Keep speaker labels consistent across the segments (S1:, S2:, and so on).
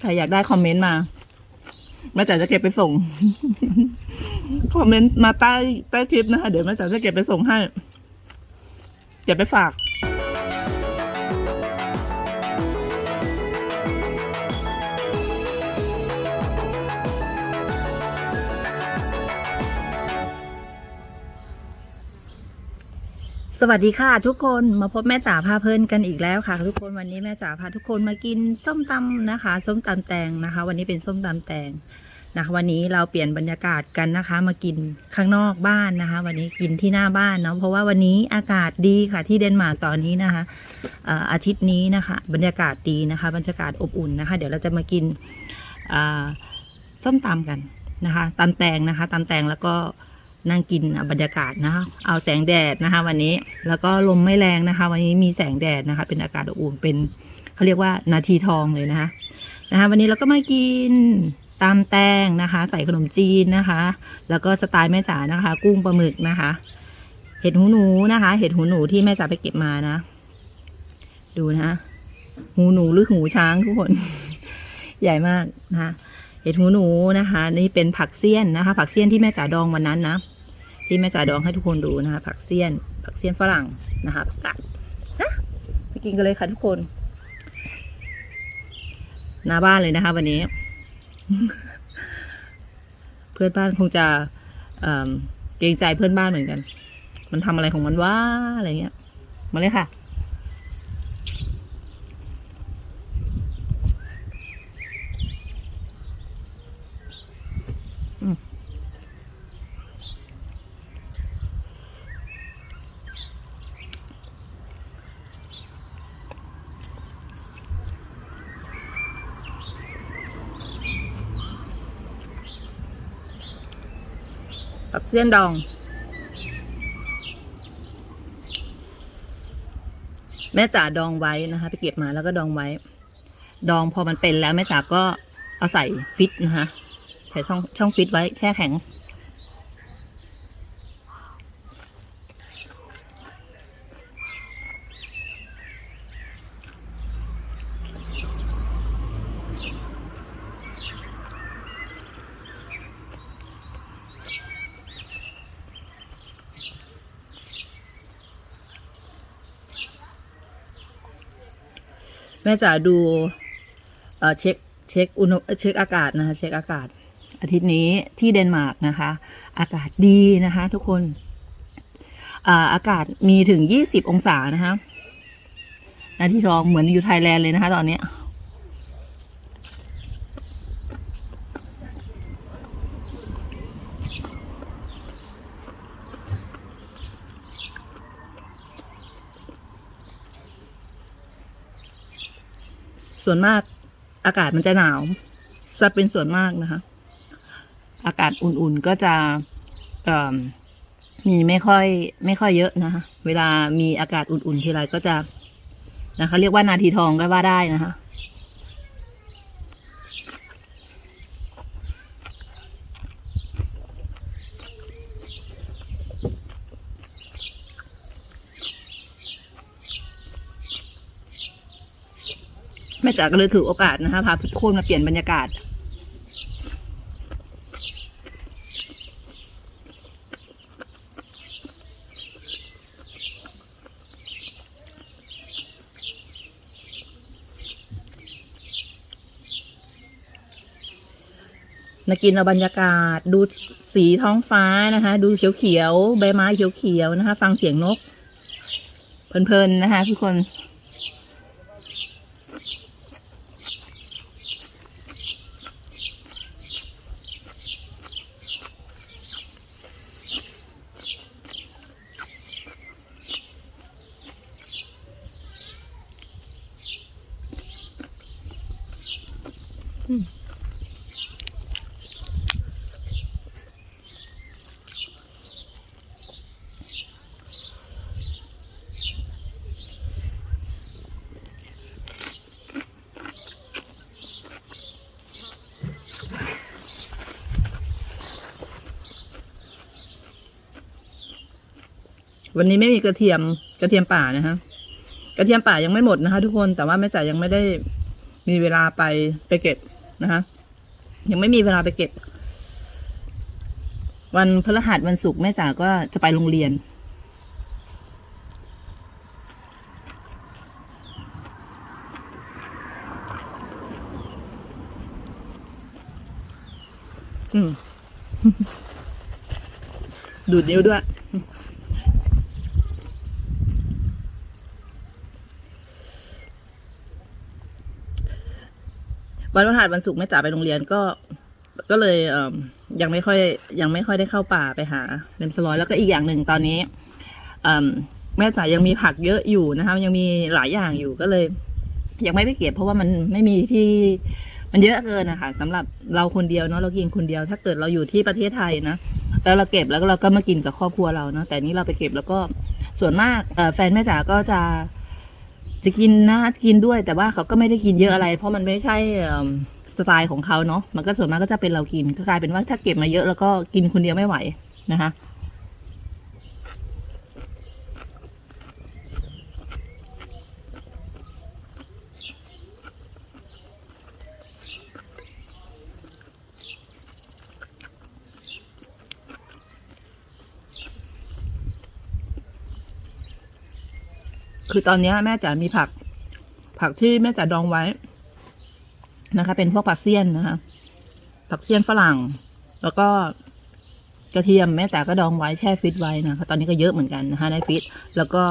S1: ใครอยากได้คอมเมนต์มาแม่จ๋าจะเก็บไปส่ง คอมเมนต์มาใต้ใต้คลิปนะคะ เดี๋ยวแม่จ๋าจะเก็บไปส่งให้ เก็บไปฝาก สวัสดีค่ะทุกคนมาพบแม่จ๋าพาเพลินกันอีกแล้วค่ะ ทุกคนวันนี้แม่จ๋าพาทุกคนมากินส้มตำนะคะ ส้มตำแตงนะคะ วันนี้เป็นส้มตำแตงนะคะวันนี้เราเปลี่ยนบรรยากาศกันนะคะ มากินข้างนอกบ้านนะคะ วันนี้กินที่หน้าบ้านเนาะเพราะว่าวันนี้อากาศดีค่ะที่เดนมาร์กตอนนี้นะคะอาทิตย์นี้นะคะ บรรยากาศดีนะคะ บรรยากาศอบอุ่นนะคะ เดี๋ยวเราจะมากินส้มตำกันนะคะตำแตงนะคะตำแตงแล้วก็ นั่งกินบรรยากาศนะคะเอาแสงแดดนะคะ วันนี้แล้วก็ลมไม่แรงนะคะ วันนี้มีแสงแดดนะคะ เป็นอากาศอบอุ่นเป็นเขาเรียกว่านาทีทองเลยนะคะนะคะ วันนี้เราก็มากินตามแตงนะคะ ใส่ขนมจีนนะคะ แล้วก็สไตล์แม่จ๋านะคะ กุ้งปลาหมึกนะคะ เห็ดหูหนูนะคะ เห็ดหูหนูที่แม่จ๋าไปเก็บมานะ ดูนะคะหูหนูหรือหูช้างทุกคน ใหญ่มากนะคะ ห็ดหูหนูนะคะ นี่เป็นผักเสี้ยนนะคะ ผักเสี้ยนที่แม่จ๋าดองวันนั้นนะ ที่แม่จ๋าดองให้ทุกคนดูนะคะ ผักเสี้ยน ผักเสี้ยนฝรั่งนะคะผักกาดนะไปกินกันเลยค่ะทุกคนหน้าบ้านเลยนะคะ วันนี้ เพื่อนบ้านคงจะเอิ่มเกรงใจเพื่อนบ้านเหมือนกัน มันทำอะไรของมันว่าอะไรเงี้ย มาเลยค่ะับเส้นดอง แม่จ๋าดองไว้นะคะไปเก็บมาแล้วก็ดองไว้ ดองพอมันเป็นแล้วแม่จ๋าก็เอาใส่ฟิตนะคะใส่ช่องช่องฟิตไว้แช่แข็ง ม่จ๋าดูเอ่อเช็คเช็คอุณหเช็คอากาศนะคะ เช็คอากาศ อาทิตย์นี้ที่เดนมาร์กนะคะ อากาศดีนะคะ ทุกคนอ่าอากาศมีถึงยี่สิบองศานะคะนาที่ทองเหมือนอยู่ไทยแลนด์เลยนะคะ ตอนนี้ ส่วนมากอากาศมันจะหนาวจะเป็นส่วนมากนะคะ อากาศอุ่นๆก็จะมีไม่ค่อย ไม่ค่อยเยอะนะคะเวลามีอากาศอุ่นๆทีไรก็จะนะคะ เรียกว่านาทีทองก็ว่าได้นะคะ แม่จ๋าก็เลยถือโอกาสนะคะพาทุกคนมาเปลี่ยนบรรยากาศ มากินเอาบรรยากาศดูสีท้องฟ้านะคะ ดูเขียวๆใบไม้เขียวๆนะคะ ฟังเสียงนก เพลินๆนะคะทุกคน วันนี้ไม่มีกระเทียมกระเทียมป่านะคะกระเทียมป่ายังไม่หมดนะคะ ทุกคนแต่ว่าแม่จ๋ายังไม่ได้มีเวลาไปไปเก็บนะคะยังไม่มีเวลาไปเก็บ วันพฤหัสวันศุกร์แม่จ๋าก็จะไปโรงเรียน อืมดูดนิ้วด้วย วันพฤหัสวันศุกร์แม่จ๋าไปโรงเรียนก็ ก็เลยเอมยังไม่ค่อยยังไม่ค่อยได้เข้าป่าไปหาเลมสลอยแล้วก็อีกอย่างหนึ่งตอนนี้เอิ่มแม่จ๋ายังมีผักเยอะอยู่นะคะยังมีหลายอย่างอยู่ก็เลย ยังไม่ไปเก็บเพราะว่ามันไม่มีที่มันเยอะเกินนะคะสำหรับเราคนเดียวเนาะเรากินคนเดียว ถ้าเกิดเราอยู่ที่ประเทศไทยนะแล้วเราเก็บแล้วเราก็มากินกับครอบครัวเราเนาะแต่นี้เราไปเก็บแล้วก็ส่วนมากแฟนแม่จ๋าก็จะ จะกินนะกินด้วยแต่ว่าเขาก็ไม่ได้กินเยอะอะไร เพราะมันไม่ใช่สไตล์ของเขาเนาะมันก็ส่วนมากก็จะเป็นเรากินก็กลายเป็นว่าถ้าเก็บมาเยอะแล้วก็กินคนเดียวไม่ไหวนะคะ คือตอนนี้แม่จ๋ามีผัก ผักที่แม่จ๋าดองไว้นะคะ เป็นพวกผักเสี้ยนนะคะ ผักเสี้ยนฝรั่ง แล้วก็กระเทียมแม่จ๋าก็ดองไว้แช่ฟิตไว้นะคะ ตอนนี้ก็เยอะเหมือนกันนะคะในฟิตแล้วก็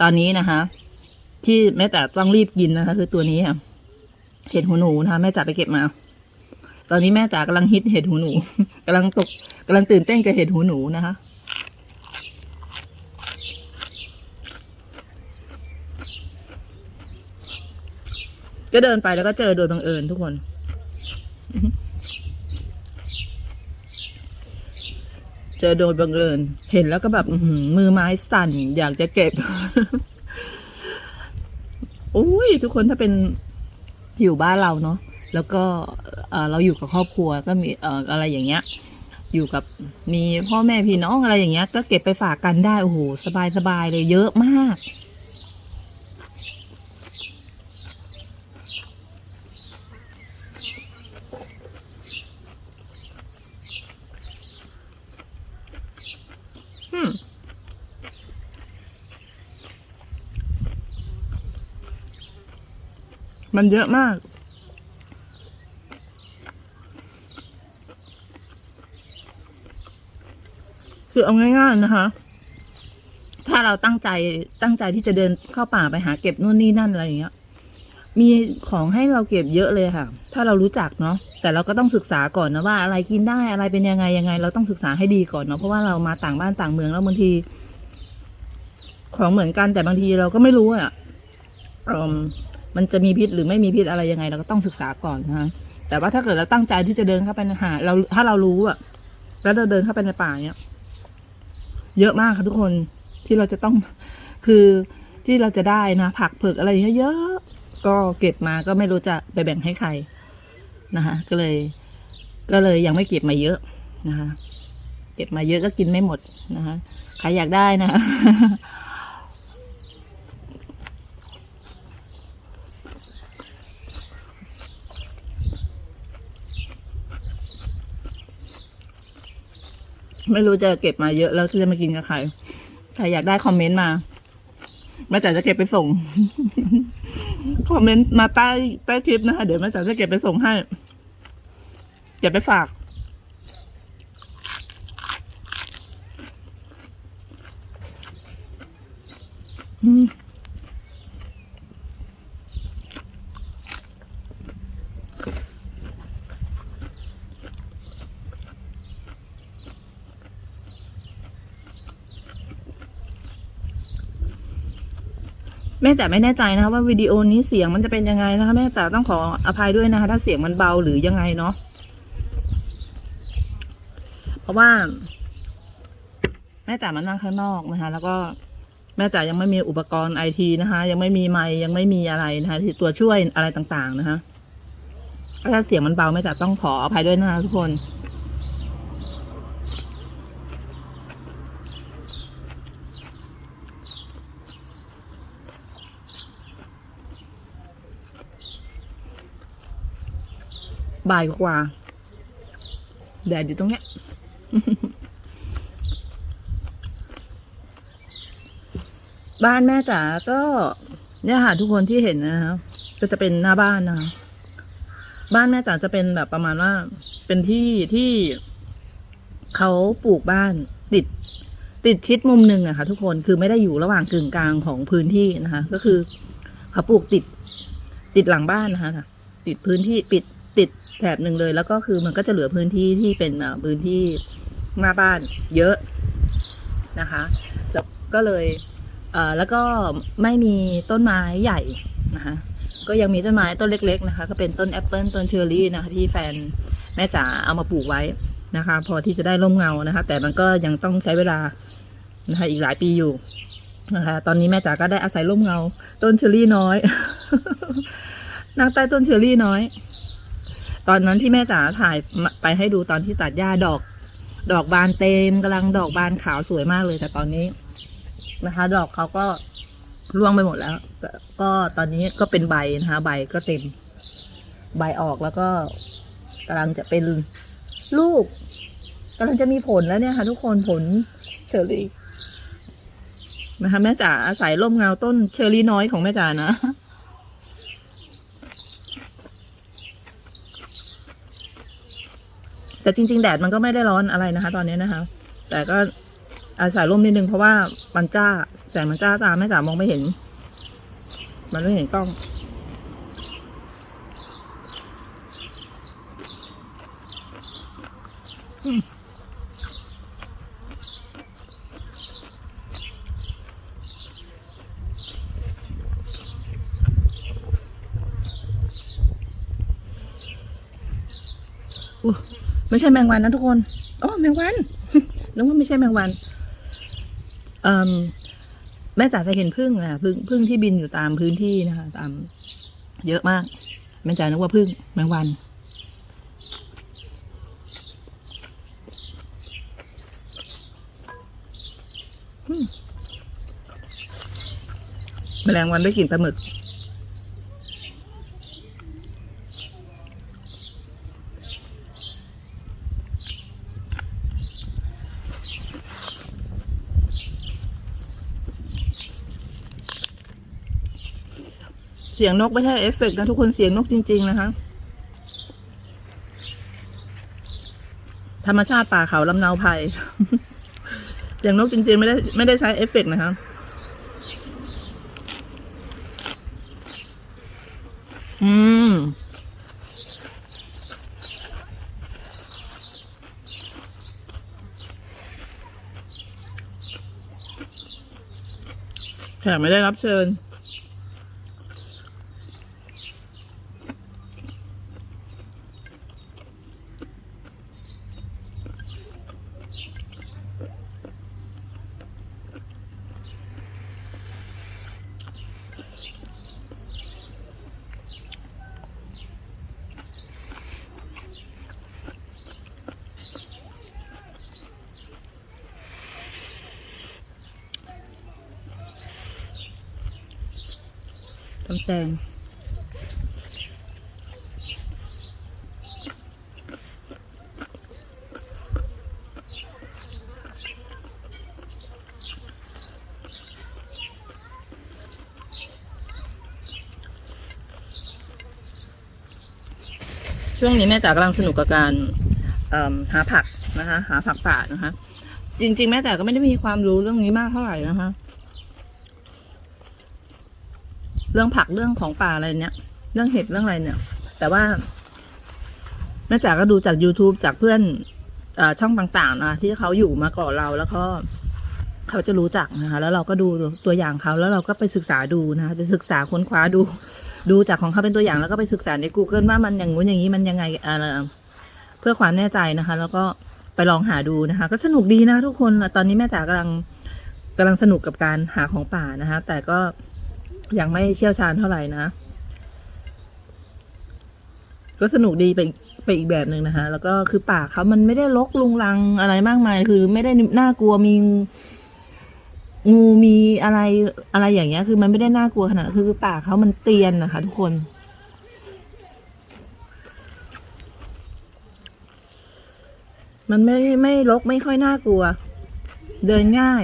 S1: ตอนนี้นะคะ ที่แม่จ๋าต้องรีบกินนะคะ คือตัวนี้ค่ะเห็ดหูหนูนะคะแม่จ๋าไปเก็บมา ตอนนี้แม่จ๋ากำลังฮิตเห็ดหูหนูกำลังตกกำลังตื่นเต้นกับเห็ดหูหนูนะคะ ก็เดินไปแล้วก็เจอโดยบังเอิญทุกคน เจอโดยบังเอิญเห็นแล้วก็แบบหืมือไม้สั่น อยากจะเก็บโอ้ยทุกคนถ้าเป็นอยู่บ้านเราเนาะแล้วก็เราอยู่กับครอบครัวก็มีเอ่ออะไรอย่างเงี้ย อยู่กับมีพ่อแม่พี่น้องอะไรอย่างเงี้ย ก็เก็บไปฝากกันได้โอ้โหสบายสบายเลยเยอะมาก มันเยอะมาก คือเอาง่ายๆนะคะ ถ้าเราตั้งใจตั้งใจที่จะเดินเข้าป่าไปหาเก็บนู่นนี่นั่นอะไรอย่างเงี้ย มีของให้เราเก็บเยอะเลยค่ะ ถ้าเรารู้จักเนาะ แต่เราก็ต้องศึกษาก่อนนะว่าอะไรกินได้อะไรเป็นยังไงยังไง เราต้องศึกษาให้ดีก่อนเนาะ เพราะว่าเรามาต่างบ้านต่างเมืองแล้วบางที ของเหมือนกันแต่บางทีเราก็ไม่รู้อะอิ่ มันจะมีพิษหรือไม่มีพิษอะไรยังไง เราก็ต้องศึกษาก่อนนะคะแต่ว่าถ้าเกิดเราตั้งใจที่จะเดินเข้าไปในหาเราถ้าเรารู้อะแล้วเราเดินเข้าไปในป่าเนี้ยเยอะมากค่ะทุกคนที่เราจะต้องคือที่เราจะได้นะผักเผือกอะไรเยอะๆก็เก็บมาก็ไม่รู้จะไปแบ่งให้ใครนะคะก็เลย ก็เลยยังไม่เก็บมาเยอะนะคะ เก็บมาเยอะก็กินไม่หมดนะคะใครอยากได้นะ ไม่รู้จะเก็บมาเยอะแล้วจะมากินกับใครใครอยากได้คอมเมนต์มาแม่จ๋าจะเก็บไปส่ง คอมเมนต์มาใต้ใต้คลิปนะคะ เดี๋ยวแม่จ๋าจะเก็บไปส่งให้ เก็บไปฝาก แม่จ๋าไม่แน่ใจนะคะว่าวิดีโอนี้เสียงมันจะเป็นยังไงนะคะ แม่จ๋าต้องขออภัยด้วยนะคะ ถ้าเสียงมันเบาหรือยังไงเนาะเพราะว่า แม่จ๋ามานั่งข้างนอกนะคะ แล้วก็แม่จ๋ายังไม่มีอุปกรณ์ไอทีนะคะ ยังไม่มีไมค์ยังไม่มีอะไรนะคะที่ตัวช่วยอะไรต่างๆนะคะถ้าเสียงมันเบาแม่จ๋าต้องขออภัยด้วยนะคะทุกคน บ่ายกว่าแดดอยู่ตรงเนี้ยบ้านแม่จ๋าก็เนี่ยค่ะทุกคนที่เห็นนะคะก็จะเป็นหน้าบ้านนะคะบ้านแม่จ๋าจะเป็นแบบประมาณว่า เป็นที่ที่เขาปลูกบ้านติด ติดชิดมุมหนึ่งอะค่ะ ทุกคนคือไม่ได้อยู่ระหว่างกึ่งกลางของพื้นที่นะคะ ก็คือเขาปลูกติด ติดหลังบ้านนะคะติดพื้นที่ปิด ติดแถบหนึ่งเลย แล้วก็คือมันก็จะเหลือพื้นที่ที่เป็นพื้นที่หน้าบ้านเยอะนะคะแล้วก็เลยเแล้วก็ไม่มีต้นไม้ใหญ่นะคะก็ยังมีต้นไม้ต้นเล็ก ๆ นะคะ ก็เป็นต้นแอปเปิลต้นเชอร์รี่นะคะ ที่แฟนแม่จ๋าเอามาปลูกไว้นะคะ พอที่จะได้ร่มเงานะคะ แต่มันก็ยังต้องใช้เวลานะคะอีกหลายปีอยู่นะคะ ตอนนี้แม่จ๋าก็ได้อาศัยร่มเงา ต้นเชอร์รี่น้อยนั่งใต้ต้นเชอร์รี่น้อย ตอนนั้นที่แม่จ๋าถ่ายไปให้ดูตอนที่ตัดหญ้าดอก ดอกบานเต็มกำลังดอกบานขาวสวยมากเลยแต่ตอนนี้นะคะ ดอกเขาก็ร่วงไปหมดแล้ว ก็ก็ตอนนี้ก็เป็นใบนะคะใบก็เต็ม ใบออกแล้วก็กำลังจะเป็นลูกกำลังจะมีผลแล้วเนี่ยค่ะ ทุกคนผลเชอร์รี่นะคะแม่จ๋าอาศัยร่มเงาต้นเชอร์รี่น้อยของแม่จ๋านะ แต่จริง ๆ แดดมันก็ไม่ได้ร้อนอะไรนะคะ ตอนนี้นะคะ แต่ก็อาศัยร่มนิดนึงเพราะว่ามันจ้าแสงมันจ้าตาแม่สามองไม่เห็น มันไม่เห็นกล้องอืม ไม่ใช่แมงวันนะทุกคนอ๋อแมงวันนึกว่าไม่ใช่แมงวันอแม่จ๋าจะเห็นพึ่งอะพึ่งพึ่งที่บินอยู่ตามพื้นที่นะคะ ตาม เยอะมาก แม่จ๋านึกว่าพึ่งแมงวันแมลงวันได้กลิ่นปลาหมึก เสียงนกไม่ใช่เอฟเฟกต์นะทุกคนเสียงนกจริง ๆ นะคะ ธรรมชาติป่าเขาลำเนาไพรเสียงนกจริง ๆ ไม่ได้ไม่ได้ใช้เอฟเฟกต์นะคะอืมแขกไม่ได้รับเชิญ ตำแตงช่วงนี้แม่จ๋ากำลังสนุกกับการหาผักนะคะ หาผักป่านะคะ จริง ๆ แม่จ๋าก็ไม่ได้มีความรู้เรื่องนี้มากเท่าไหร่นะคะ เรื่องผักเรื่องของป่าอะไรเนี่ยเรื่องเห็ดเรื่องอะไรเนี่ย แต่ว่าแม่จ๋าก็ดูจาก youtube จากเพื่อนอช่องต่างๆนะที่เขาอยู่มาก่อนเราแล้วก็เขาจะรู้จักนะคะ แล้วเราก็ดูตัวอย่างเขาแล้วเราก็ไปศึกษาดูนะคะไปศึกษาค้นคว้าดู ดูจากของเขาเป็นตัวอย่างแล้วก็ไปศึกษาใน Google ว่ามันอย่างงู้นอย่างนี้มันยังไงเพื่อความแน่ใจนะคะ แล้วก็ไปลองหาดูนะคะ ก็สนุกดีนะทุกคนตอนนี้แม่จ๋ากำลังกำลังสนุกกับการหาของป่านะคะ แต่ก็ ยังไม่เชี่ยวชาญเท่าไหร่นะ ก็สนุกดีไปไปอีกแบบหนึ่งนะคะ แล้วก็คือป่าเขามันไม่ได้รกลุงลังอะไรมากมาย คือไม่ได้น่ากลัวมีงูมีอะไรอะไรอย่างเงี้ย คือมันไม่ได้น่ากลัวขนาดคือป่าเขามันเตียนนะคะ ทุกคน มันไม่ไม่รกไม่ค่อยน่ากลัว เดินง่าย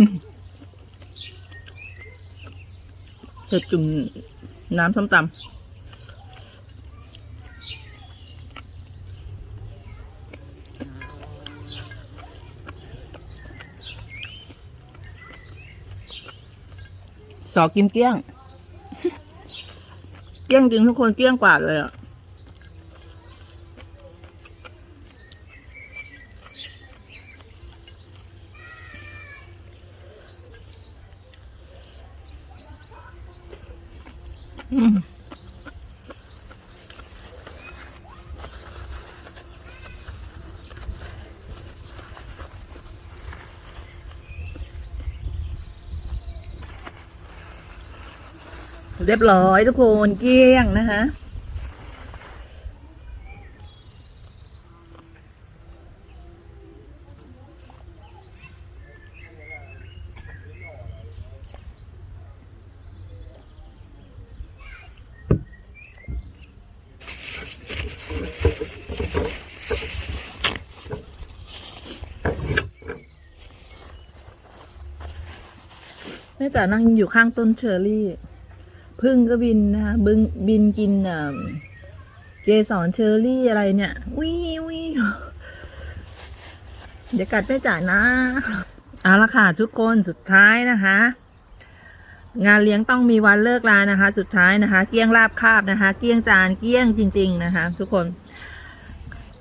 S1: เผ็ดจุ่มน้ำส้มตำสอกินเกลี้ยง เกลี้ยงจริงทุกคนเกลี้ยงกว่าเลยอะ อืม เรียบร้อยทุกคนเกลี้ยงนะคะแม่จ๋านั่งอยู่ข้างต้นเชอร์รี่ พึ่งก็บินนะคะบึงบินกินเกสรเชอร์รี่อะไรเนี่ยวิววิวเดี๋ยวกัดแม่จ๋านะ เอาละค่ะทุกคนสุดท้ายนะคะ งานเลี้ยงต้องมีวันเลิกลานะคะ สุดท้ายนะคะ เกี้ยงราบคาบนะคะ เกี้ยงจานเกี้ยงจริง ๆ นะคะ ทุกคน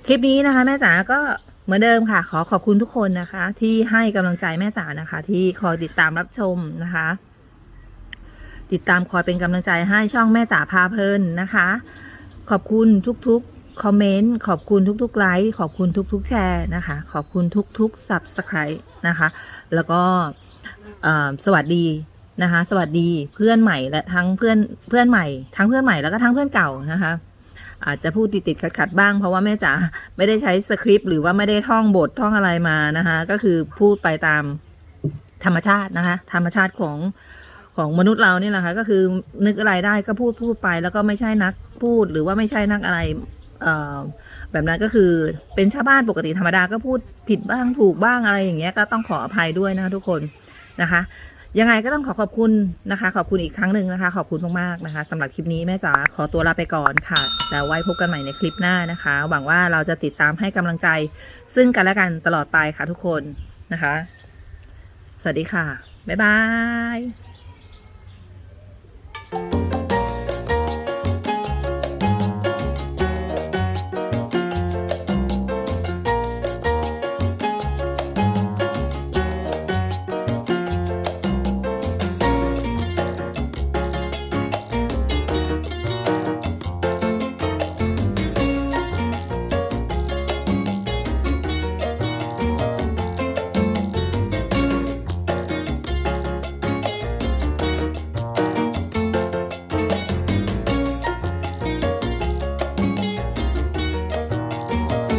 S1: คลิปนี้นะคะ แม่จ๋าก็เหมือนเดิมค่ะ ขอขอบคุณทุกคนนะคะ ที่ให้กำลังใจแม่จ๋านะคะ ที่คอยติดตามรับชมนะคะ ติดตามคอยเป็นกำลังใจให้ช่องแม่จ๋าพาเพลินนะคะ ขอบคุณทุกๆคอมเมนต์ขอบคุณทุกๆไลค์ขอบคุณทุกๆแชร์นะคะ ขอบคุณทุกๆ subscribe นะคะ แล้วก็สวัสดีนะคะ สวัสดีเพื่อนใหม่และทั้งเพื่อนเพื่อนใหม่ ทั้งเพื่อนใหม่แล้วก็ทั้งเพื่อนเก่านะคะอาจจะพูดติดติดขัดขัดๆบ้างเพราะว่าแม่จ๋าไม่ได้ใช้สคริปต์หรือว่าไม่ได้ท่องบทท่องอะไรมานะคะ ก็คือพูดไปตามธรรมชาตินะคะ ธรรมชาติของ ของมนุษย์เรานี่แหละค่ะก็คือนึกอะไรได้ก็พูดพูดไป แล้วก็ไม่ใช่นักพูดหรือว่าไม่ใช่นักอะไรแบบนั้นก็คือเป็นชาวบ้านปกติธรรมดาก็พูดผิดบ้างถูกบ้างอะไรอย่างเงี้ยก็ต้องขออภัยด้วยนะคะทุกคนนะคะยังไงก็ต้องขอขอบคุณนะคะ ขอบคุณอีกครั้งหนึ่งนะคะ ขอบคุณมากๆนะคะสำหรับคลิปนี้แม่จ๋าขอตัวลาไปก่อนค่ะ แล้วไว้พบกันใหม่ในคลิปหน้านะคะ หวังว่าเราจะติดตามให้กำลังใจ ซึ่งกันและกันตลอดไปค่ะทุกคนนะคะ สวัสดีค่ะ บ๊ายบาย